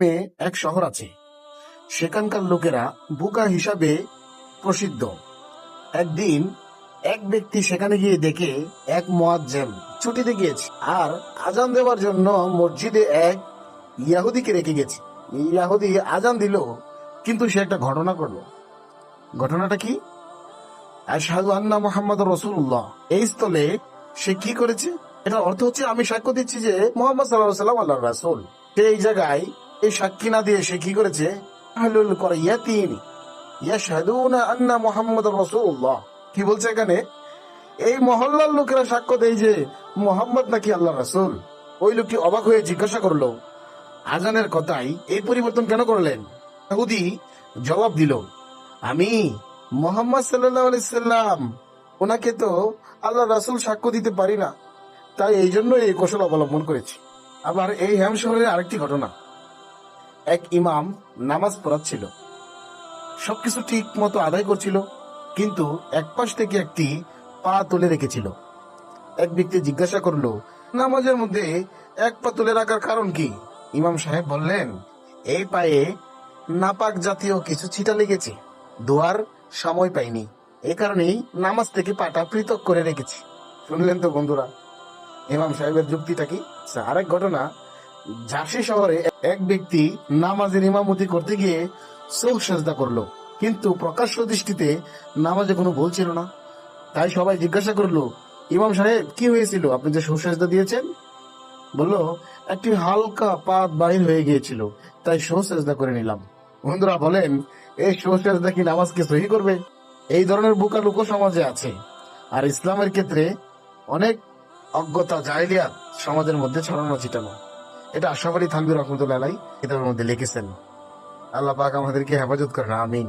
নামে এক শহর আছে। সেখানকার লোকেরা বুকা হিসাবে প্রসিদ্ধ। একদিন এক ব্যক্তি সেখানে গিয়ে দেখে এক মোয়াজ্জেম ছুটিতে গিয়েছে আর আজান দেওয়ার জন্য মসজিদে এক ইয়াহুদিকে রেখে গেছে। ইয়াহুদি আজান দিল, কিন্তু সে একটা ঘটনা করল ঘটনাটা কি? আশহাদু আন্না মোহাম্মদ রসুল্লাহ এই স্থলে সে কি করেছে? এটার অর্থ হচ্ছে আমি সাক্ষ্য দিচ্ছি যে মোহাম্মদ সাল্লাহ সাল্লাম আল্লাহ রাসুল। এই জায়গায় এই সাক্ষী না দিয়ে সে কি করেছে? কি বলছে এখানে? এই মহল্লার লোকেরা সাক্ষ্য দেয় যে মোহাম্মদ নাকি আল্লাহ রাসূল। ওই লোকটি অবাক হয়ে জিজ্ঞাসা করল, আজানের কথাই এই পরিবর্তন কেন করলেন? ইহুদি জবাব দিল, আমি মোহাম্মদ সাল্লাম, ওনাকে তো আল্লাহ রাসূল সাক্ষ্য দিতে পারি না। তাই এই জন্য এই কৌশল অবলম্বন করেছি। আবার এই হ্যাম শহরের আরেকটি ঘটনা। এক ইমাম নামাজ পড়াচ্ছিল। সবকিছু ঠিক মতো আদায় করছিল, কিন্তু এক পাশ থেকে একটি পা তুলে রেখেছিল। এক ব্যক্তি জিজ্ঞাসা করল, নামাজের মধ্যে এক পা তুলে রাখার কারণ কি? ইমাম সাহেব বললেন, এই পায়ে নাপাক জাতীয় কিছু ছিটা লেগেছে, দোয়ার সময় পাইনি। এ কারণেই নামাজ থেকে পাটা পৃথক করে রেখেছি। শুনলেন তো বন্ধুরা, ইমাম সাহেবের যুক্তিটা কি? আরেক ঘটনা ঝাঁসি শহরে এক ব্যক্তি নামাজের ইমামতি করতে গিয়ে চোখ সেজদা করল, কিন্তু প্রকাশ্য দৃষ্টিতে নামাজে কোনো ভুল ছিল না। তাই সবাই জিজ্ঞাসা করল, ইমাম সাহেব, কি হয়েছিল? আপনি যে সুসেজদা দিয়েছেন? বলল, একটি হালকা পাত বাহির হয়ে গিয়েছিল, তাই সুসেজদা করে নিলাম। বন্ধুরা বলেন, এই সুসেজদা কি নামাজকে সহি করবে? এই ধরনের বোকা লোক সমাজে আছে, আর ইসলামের ক্ষেত্রে অনেক অজ্ঞতা জাহিলিয়াত সমাজের মধ্যে ছড়ানো ছিটানো এটা আশাবাড়ি থানবির রহমতুল্লাহ এটার মধ্যে লিখেছেন। আল্লাহ পাক আমাদেরকে হেফাজত করেন আমিন।